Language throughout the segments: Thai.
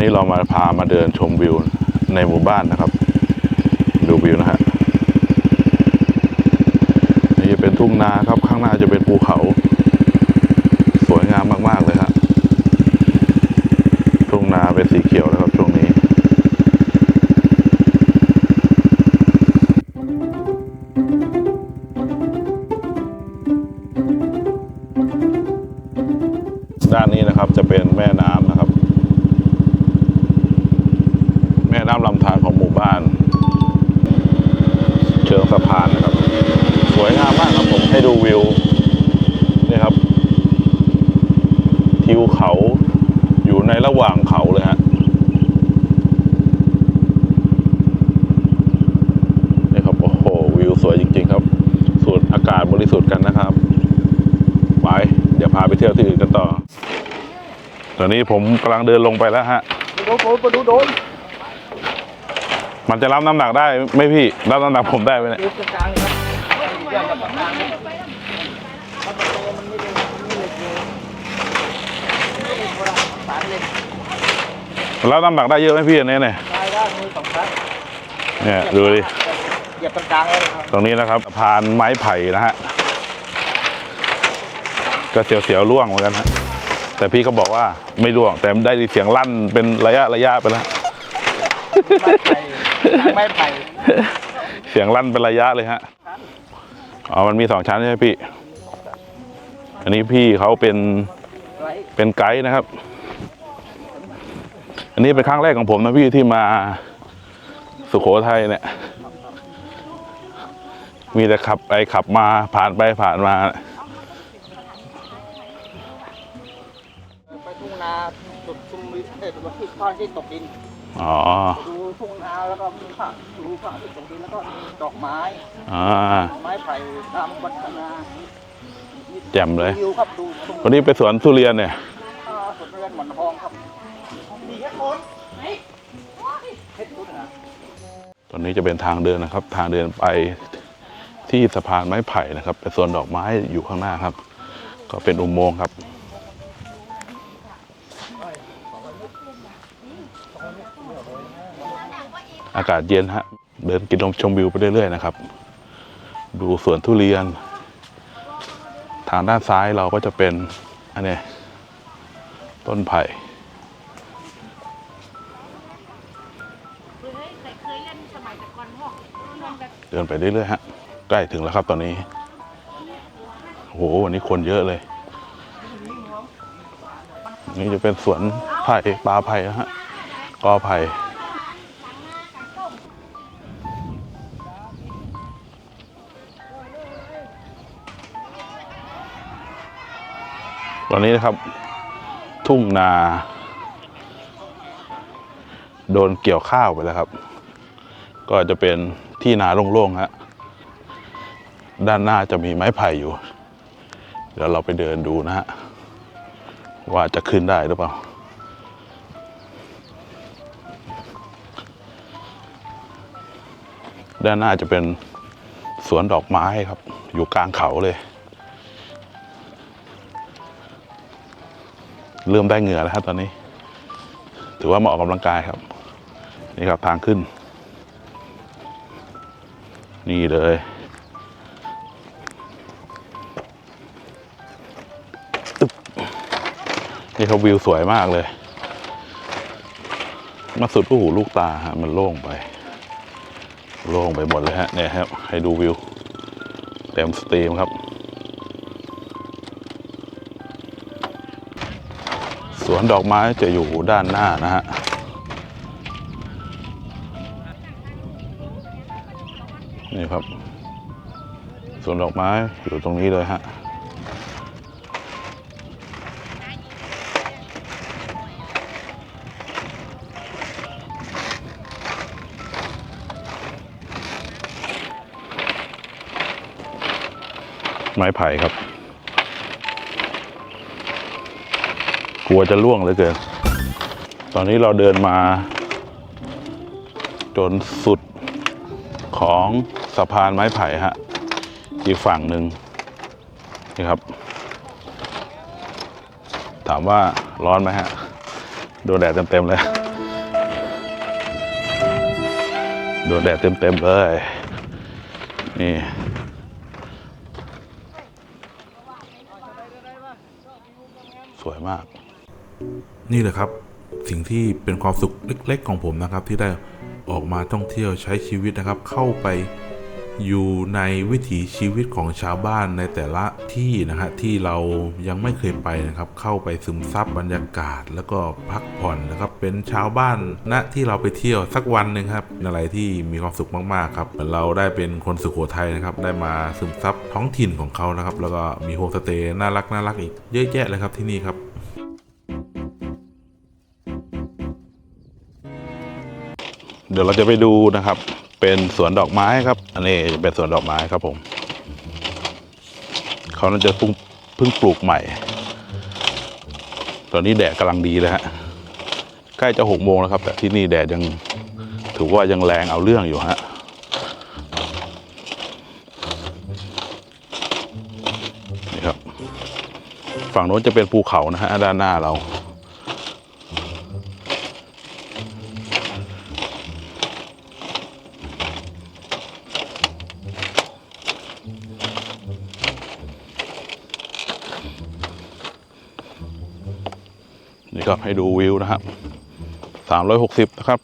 นี้เรามาพามาเดินชมวิวในหมู่บ้านนะครับ ดูวิวนะฮะนี่จะเป็นทุ่งนาครับ ข้างหน้าจะเป็นภูเขา สวยงามมากๆเลยครับทุ่งนาเป็นสีเขียวนะครับช่วงนี้ด้านนี้นะครับจะเป็นแม่น้ำนะครับ แม่น้ำลำธารของหมู่ บ้าน เชิงสะพานนะครับ สวยงามมากครับผมให้ดูวิวนี่ครับทิวเขาอยู่ในระหว่างเขาเลยฮะนี่ครับโอ้โหวิวสวยจริง ๆ ครับ สูดอากาศบริสุทธิ์กันนะครับไปเดี๋ยวพาไปเที่ยวที่อื่นกันต่อ ตอนนี้ผมกำลังเดินลงไปแล้วฮะ โดนโดนโดนโดน มันจะรับน้ำหนักได้ไหมพี่ รับน้ำหนักผมได้ไหมเนี่ยดูกลางๆครับเรื่องกับกลางๆครับมันไม่ได้มันไม่เลยไม่ได้โบราณสารเลยรับน้ำหนักได้เยอะไหมพี่อันนี้เนี่ยเนี่ยดูดิเลยตรงนี้นะครับสะพานไม้ไผ่นะฮะก็เสียวๆล่วงเหมือนกันฮะแต่พี่เขาบอกว่าไม่ล่วง แต่ได้เสียงลั่นเป็นระยะระยะไปแล้ว ไม่ไม้ไผ่เสียงลั่นเป็นระยะเลยฮะอ๋อมันมีสองชั้นใช่ไหมพี่ อันนี้พี่เขาเป็นเป็นไกด์นะครับ อันนี้เป็นครั้งแรกของผมนะพี่ที่มาสุโขทัยเนี่ย มีแต่ขับไปขับมาผ่านไปผ่านมาไปทุ่งนา ดซุ่มวิเศษวัตถุข้าวที่ตกดินอ๋อดูทุ่งนาแล้วก็มีผ้าดูผ้าที่ตกดินแล้วก็มีดอกไม้อ่าไม้ไผ่ตามวัฒนาแจ่มเลยวิวครับดูทุ่งวันนี้ไปสวนทุเรียนเนี่ยอ่าสวนทุเรือนหมอนทองครับมีแค่คนเฮ็ดคุณนะตอนนี้จะเป็นทางเดินนะครับ ทางเดินไปที่สะพานไม้ไผ่นะครับเป็นสวนดอกไม้อยู่ข้างหน้าครับ ก็เป็นอุโมงค์ครับ อากาศเย็นฮะ เดินกินลมชมวิวไปเรื่อยๆนะครับ ดูสวนทุเรียน ทางด้านซ้ายเราก็จะเป็น อันนี้ต้นไผ่เดินไปเรื่อยๆฮะ ใกล้ถึงแล้วครับตอนนี้โอ้โหวันนี้คนเยอะเลย นี่จะเป็นสวนไผ่ปลาไผ่นะฮะกอไผ่ ตอนนี้นะครับ ทุ่งนา โดนเกี่ยวข้าวไปแล้วครับ ก็จะเป็นที่นาโล่งๆฮะด้านหน้าจะมีไม้ไผ่อยู่ เดี๋ยวเราไปเดินดูนะฮะ ว่าจะขึ้นได้หรือเปล่า ด้านหน้าจะเป็นสวนดอกไม้ครับ อยู่กลางเขาเลย เริ่มได้เหงื่อแล้วครับตอนนี้ ถือว่ามาออกกำลังกายครับ นี่ครับทางขึ้น นี่เลยอึ๊บนี่เขาวิวสวยมากเลย มาสุดลูกหูลูกตาฮะมันโล่งไป โล่งไปหมดเลยฮะเนี่ยครับ ให้ดูวิว เต็มสตรีมครับ วนดอกไม้จะอยู่ด้านหน้านะฮะนี่ครับสวนดอกไม้อยู่ตรงนี้เลยฮะไม้ไผ่ครับัวจะล่วงเหลือเกิน ตอนนี้เราเดินมา จนสุดของสะพานไม้ไผ่ฮะ อีกฝั่งหนึ่งนี่ครับ ถามว่าร้อนไหมฮะ โดนแดดเต็มๆเลย โดนแดดเต็มๆเลย นี่สวยมาก นี่แหละครับ สิ่งที่เป็นความสุขเล็ก ๆ ของผมนะครับ ที่ได้ออกมาท่องเที่ยวใช้ชีวิตนะครับ เข้าไปอยู่ในวิถีชีวิตของชาวบ้านในแต่ละที่นะฮะที่เรายังไม่เคยไปนะครับ เข้าไปซึมซับบรรยากาศแล้วก็พักผ่อนนะครับ เป็นชาวบ้านณที่เราไปเที่ยวสักวันหนึ่งครับเป็นอะไรที่มีความสุขมากๆครับเหมือนเราได้เป็นคนสุโขทัยนะครับ ได้มาซึมซับท้องถิ่นของเขานะครับ แล้วก็มีโฮมสเตย์น่ารักน่ารักอีกเยอะแยะเลยครับที่นี่ครับ เดี๋ยวเราจะไปดูนะครับ เป็นสวนดอกไม้ครับ อันนี้จะเป็นสวนดอกไม้ครับผมเขาน่าจะเพิ่งเพิ่งปลูกใหม่ ตอนนี้แดดกำลังดีเลยฮะใกล้จะหกโมงแล้วครับ แต่ที่นี่แดดยังถือว่ายังแรงเอาเรื่องอยู่ฮะนี่ครับ ฝั่งโน้นจะเป็นภูเขานะฮะด้านหน้าเรา นี่ครับให้ดูวิวนะครับ360 นะครับ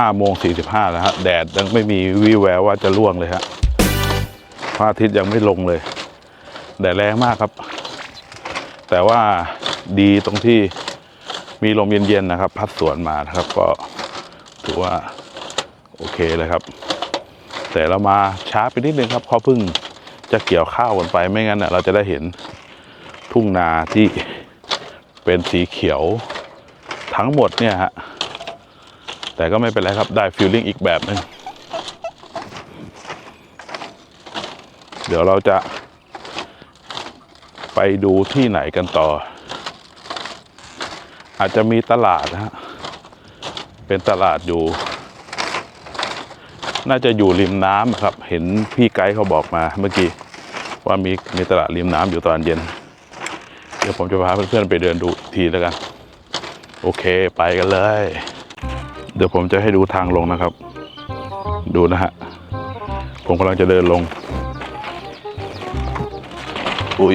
5โมง45แล้วฮะแดดยังไม่มีวี่แววว่าจะร่วงเลยฮะพระอาทิตย์ยังไม่ลงเลย แดดแรงมากครับ แต่ว่าดีตรงที่มีลมเย็นๆนะครับ พัดสวนมานะครับ ก็ถือว่าโอเคเลยครับ แต่เรามาช้าไปนิดนึงครับเพราะเพิ่งจะเกี่ยวข้าวกันไปไม่งั้นเน่ะเราจะได้เห็นทุ่งนาที่เป็นสีเขียวทั้งหมดเนี่ยฮะ แต่ก็ไม่เป็นไรครับ ได้ฟีลลิ่งอีกแบบหนึง เดี๋ยวเราจะ ไปดูที่ไหนกันต่อ อาจจะมีตลาดนะฮะ เป็นตลาดอยู่ น่าจะอยู่ริมน้ำครับ เห็นพี่ไกด์เขาบอกมาเมื่อกี้ว่ามีมีตลาดริมน้ำอยู่ตอนเย็น เดี๋ยวผมจะพาเพื่อนๆไปเดินดูทีแล้วกัน โอเคไปกันเลย เดี๋ยวผมจะให้ดูทางลงนะครับ ดูนะฮะ ผมกำลังจะเดินลง อุ้ย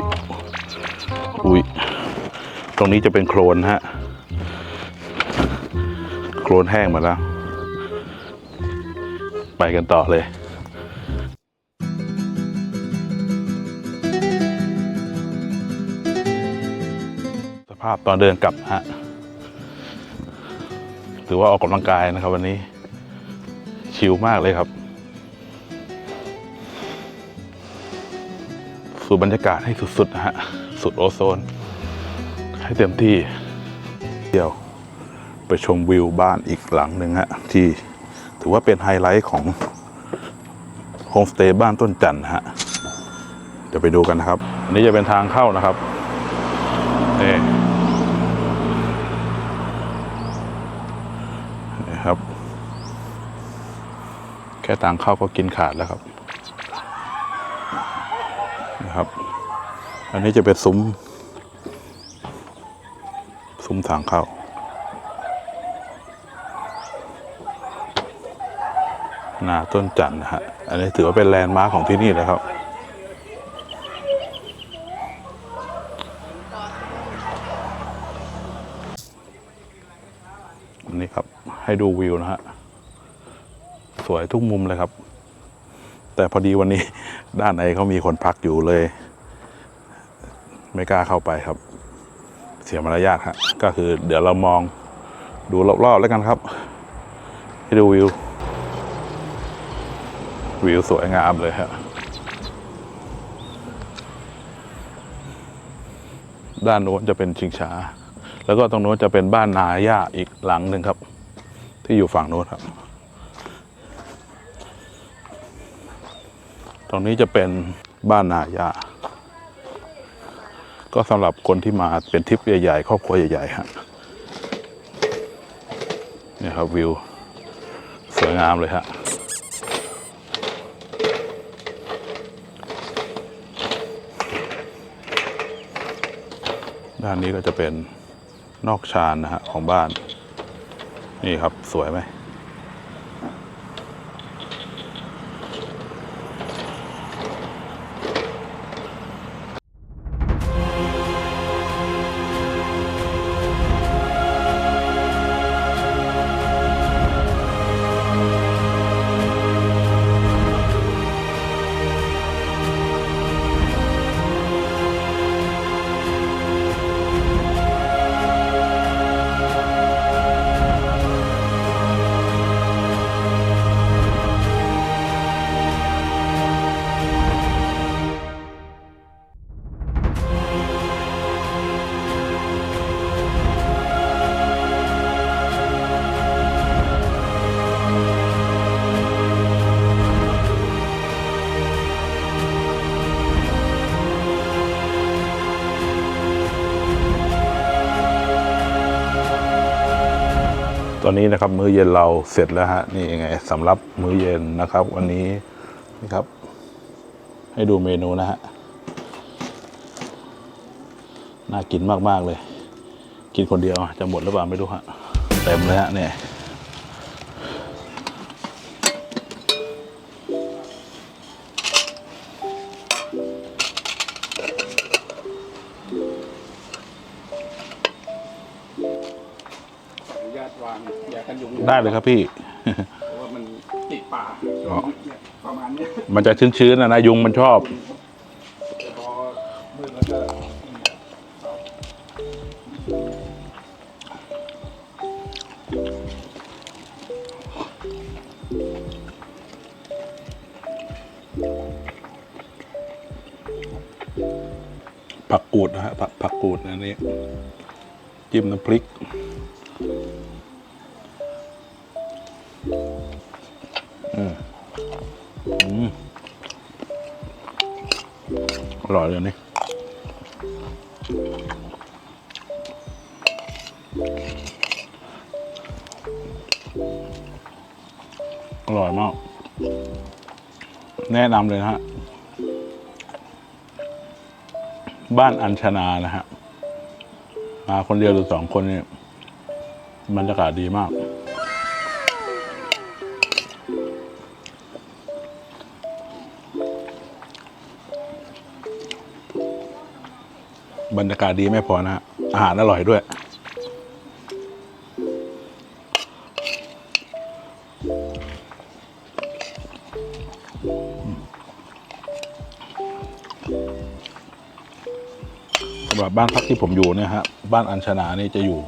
อุ้ย ตรงนี้จะเป็นโคลนฮะ โคลนแห้งหมดแล้ว ไปกันต่อเลยสภาพตอนเดินกลับฮะ ถือว่าออกกำลังกายนะครับ วันนี้ชิลมากเลยครับ สูดบรรยากาศให้สุดๆนะฮะ สุดโอโซน ให้เต็มที่เดี๋ยวไปชมวิวบ้านอีกหลังหนึ่งฮะ ที่ถือว่าเป็นไฮไลท์ของโฮมสเตย์บ้านต้นจันทร์ฮะ เดี๋ยวไปดูกันนะครับ อันนี้จะเป็นทางเข้านะครับนี่ นะ ครับ แค่ทางเข้าก็กินขาดแล้วครับนะครับ อันนี้จะเป็นซุ้มซุ้มทางเข้านาต้นจันทร์นะฮะ อันนี้ถือว่าเป็นแลนด์มาร์คของที่นี่เลยครับ อันนี้ครับ ให้ดูวิวนะฮะ สวยทุกมุมเลยครับ แต่พอดีวันนี้ด้านในเขามีคนพักอยู่เลย ไม่กล้าเข้าไปครับ เสียมารยาทฮะก็คือเดี๋ยวเรามองดูรอบๆแล้วกันครับ ให้ดูวิว วิวสวยงามเลยฮะด้านโน้นจะเป็นชิงช้า แล้วก็ตรงโน้นจะเป็นบ้านนาย่าอีกหลังหนึ่งครับ ที่อยู่ฝั่งโน้นครับ ตรงนี้จะเป็นบ้านนายา ก็สำหรับคนที่มาเป็นทริปใหญ่ๆ ครอบครัวใหญ่ๆฮะเนี่ยครับวิว สวยงามเลยฮะด้านนี้ก็จะเป็นนอกชานนะฮะของบ้าน นี่ครับสวยไหม ตอนนี้นะครับมื้อเย็นเราเสร็จแล้วฮะนี่ยังไงสำหรับมื้อเย็นนะครับ วันนี้นี่ครับ ให้ดูเมนูนะฮะน่ากินมากๆเลย กินคนเดียวจะหมดหรือเปล่าไม่รู้ฮะเต็มเลยฮะเนี่ย ได้เลยครับพี่ เพราะว่ามันติดปากอ๋อเนี่ยประมาณเนี้ยมันจะชื้นๆนะนะยุงมันชอบพอมืดแล้วก็ผักกูดนะฮะผักผักกูดนะนี่จิ้มน้ำพริก อืมอืมอร่อยเลยนี่อร่อยมาก แนะนำเลยนะฮะ บ้านอัญชนานะฮะ มาคนเดียวหรือสองคนเนี่ยบรรยากาศดีมาก บรรยากาศดีไม่พอนะฮะอาหารอร่อยด้วย สำหรับบ้านพักที่ผมอยู่เนี่ยฮะ บ้านอัญชนานี่จะอยู่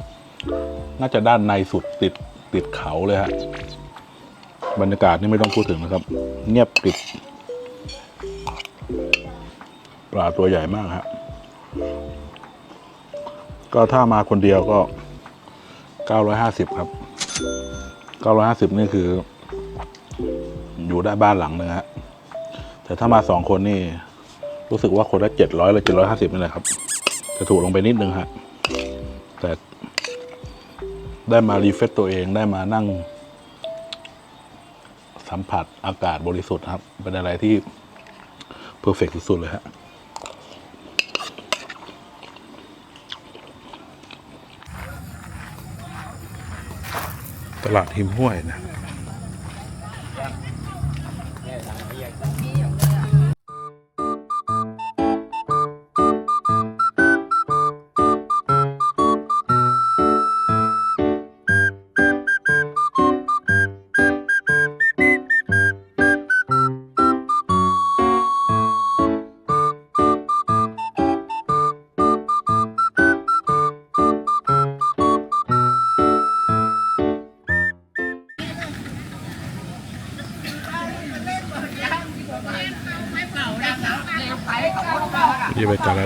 น่าจะด้านในสุดติดติดเขาเลยฮะ บรรยากาศนี่ไม่ต้องพูดถึงนะครับ เงียบกริบปลาตัวใหญ่มากฮะ ก็ถ้ามาคนเดียวก็ 950 ครับ 950 นี่คือ อยู่ได้บ้านหลังนึงฮะแต่ถ้ามาสองคนนี่ รู้สึกว่าคนละ 700หรือ750นี่แหละครับ จะถูกลงไปนิดนึงฮะแต่ได้มารีเฟซตัวเองได้มานั่ง สัมผัสอากาศบริสุทธิ์ครับ เป็นอะไรที่เพอร์เฟกสุดๆเลยฮะ ตลาดหิมห้วยนะครับ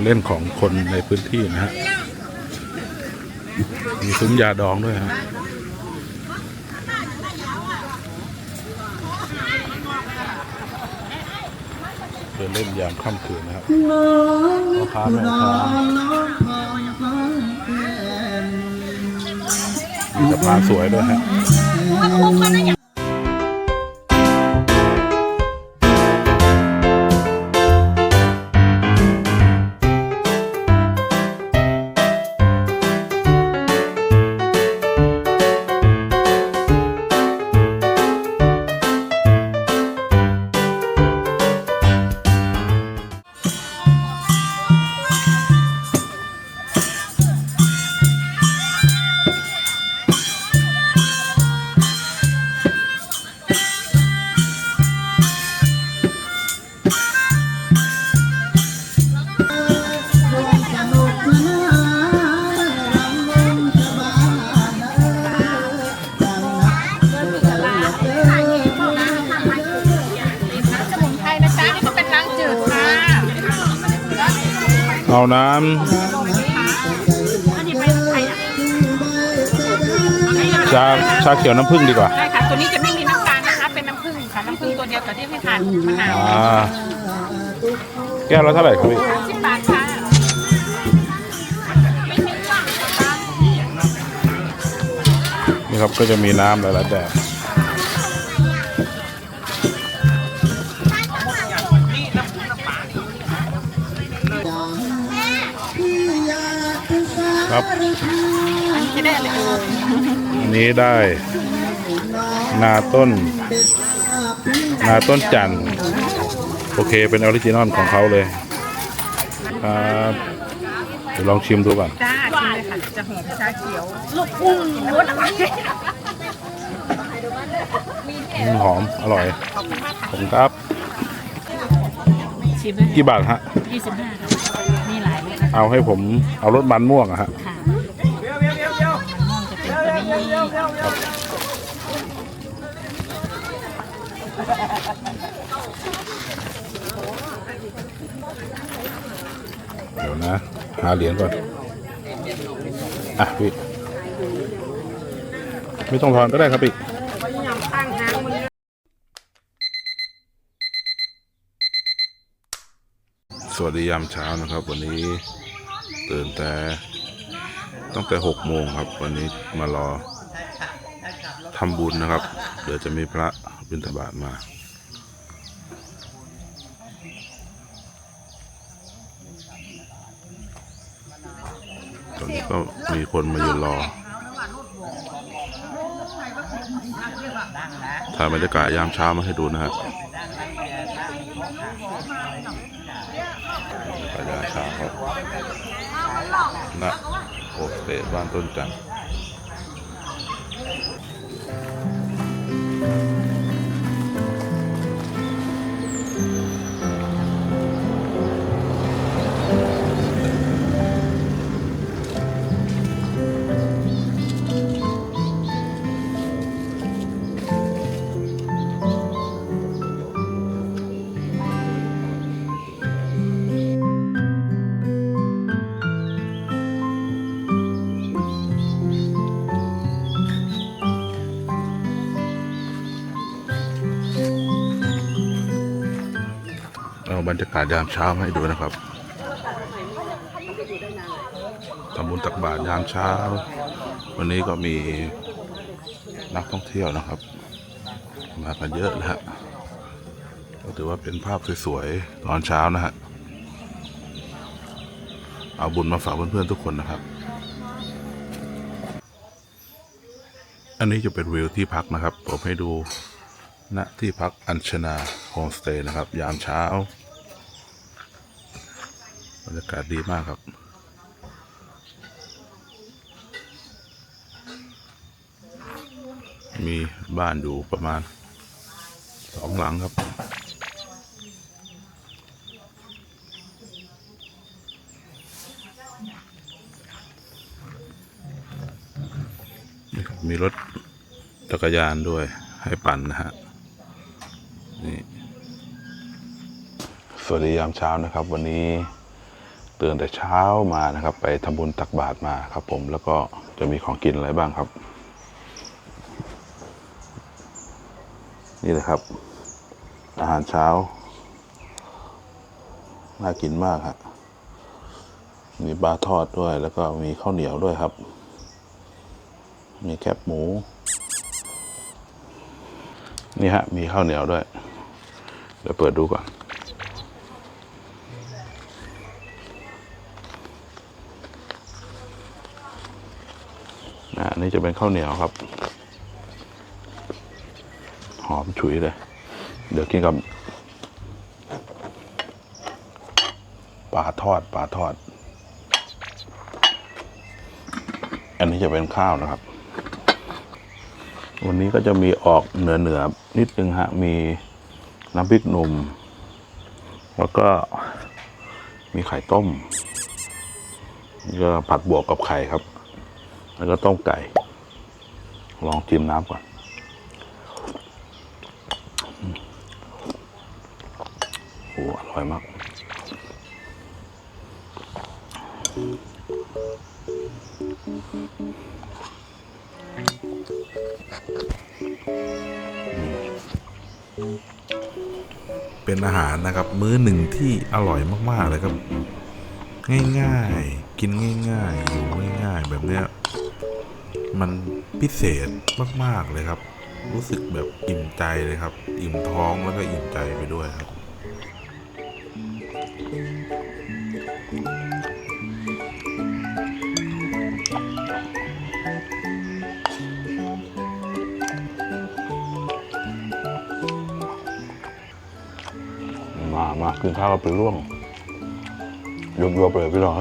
เล่นของคนในพื้นที่นะฮะ มีซุ้มยาดองด้วยฮะเดินเล่นยามค่ำคืนนะครับพ่อค้าแม่ค้ามีสะพานสวยด้วยฮะ เอาน้อันนี้เป็นไทยอะำชาชาเขียวน้ำผึ้งดีกว่าได้ค่ะตัวนี้จะไม่มีน้ำตาลนะคะเป็นน้ำผึ้งค่ะน้ำผึ้งตัวเดียวกับที่พี่ทานมะนาวอ่าแก้วละเท่าไหร่ครับพี่สิบบาทค่ะนี่ครับก็จะมีน้ำหลายๆแบบครับ นนี้ได้ นาต้น นาต้นจันทร์โอเคเป็นออริจินอลของเขาเลยครับเดี๋ยวลองชิมดูก่อนจ้าชิมเลยค่ะจะหอมชาเขียวลูกอุ้งรสอะไรอืมหอม อร่อยขอบคุณมากขอบคุณครับ ชิมเลยกี่บาทฮะยี่สิบห้าค่ะมีหลายเลยค่ะเอาให้ผมเอารสมันม่วงอะฮะ ค่ะม่วงจะ เดี๋ยวนะ หาเหรียญก่อน อะพี่ ไม่ต้องทอนก็ได้ครับพี่สวัสดียามเช้านะครับ วันนี้ตื่นแต่ ตั้งแต่หกโมงครับ วันนี้มารอทำบุญนะครับ เดี๋ยวจะมีพระบิณฑบาตมาตอนนี้ก็มีคนมายืนรอถ่ายบรรยากาศยามเช้ามาให้ดูนะฮะบรรยากาศยามเช้าครับนต้ นจั บรรยากาศยามเช้าให้ดูนะครับทำบุญตักบาตรยามเช้า วันนี้ก็มีนักท่องเที่ยวนะครับ มากันเยอะนะฮะก็ถือว่าเป็นภาพสวยๆตอนเช้านะฮะเอาบุญมาฝากเพื่อนๆทุกคนนะครับ อันนี้จะเป็นวิวที่พักนะครับ ผมให้ดูณที่พักอัญชนาโฮมสเตย์นะครับ ยามเช้า รรยากาศดีมากครับมีบ้านอยู่ประมาณสองหลังครับ มีรถจักรยานด้วยให้ปั่นนะฮะ นี่ สวัสดียามเช้านะครับ วันนี้ ตื่นแต่เช้ามานะครับ ไปทำบุญตักบาตรมาครับ ผมแล้วก็จะมีของกินอะไรบ้างครับ นี่เลยครับ อาหารเช้า น่ากินมากฮะมีปลาทอดด้วย แล้วก็มีข้าวเหนียวด้วยครับ มีแคบหมู นี่ฮะ มีข้าวเหนียวด้วย เดี๋ยวเปิดดูก่อน นะอันนี่จะเป็นข้าวเหนียวครับ หอมฉุยเลย เดี๋ยวกินกับปลาทอดปลาทอด อันนี้จะเป็นข้าวนะครับ วันนี้ก็จะมีออกเหนือเหนือนิดนึงฮะ มีน้ำพริกหนุ่ม แล้วก็มีไข่ต้มก็ผัดบวกกับไข่ครับ แล้วก็ต้มไก่ ลองจิ้มน้ำก่อนอืมโอ้อร่อยมากเป็นอาหารนะครับ มื้อหนึ่งที่อร่อยมาก ๆ เลยครับ ง่าย ๆ กินง่าย ๆ อยู่ง่าย ๆ แบบเนี้ย มันพิเศษมาก ๆ เลยครับ รู้สึกแบบอิ่มใจเลยครับ อิ่มท้องแล้วก็อิ่มใจไปด้วยครับมามากินข้าวกับไปร่วงยบยบๆเลยพี่น้อง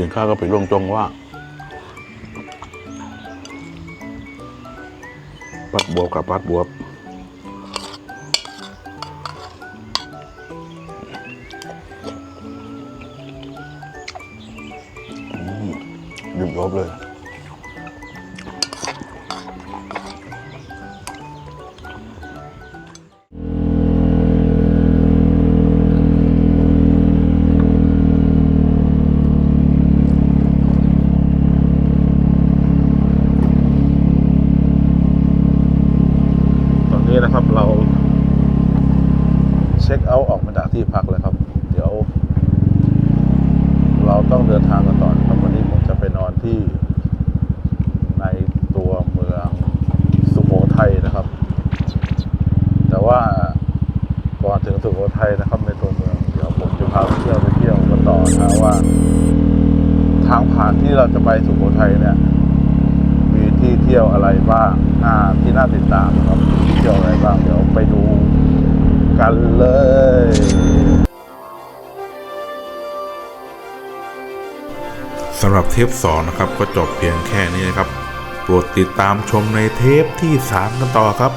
กินข้าวก็ไปร่วงจงว่าปัดบวบกับปัดบวบ ต้องเดินทางกันต่อนะครับวันนี้ผมจะไปนอนที่ในตัวเมืองสุโขทัยนะครับ แต่ว่าก่อนถึงสุโขทัยนะครับในตัวเมืองเดี๋ยวผมจะพาไปเที่ยวไปเที่ยวกันต่อนะว่า ทางผ่านที่เราจะไปสุโขทัยเนี่ย มีที่เที่ยวอะไรบ้างน่าที่น่าติดตามนะครับที่เที่ยวอะไรบ้างเดี๋ยวไปดูกันเลย สำหรับเทป2นะครับก็จบเพียงแค่นี้นะครับ โปรดติดตามชมในเทปที่ 3 กันต่อครับ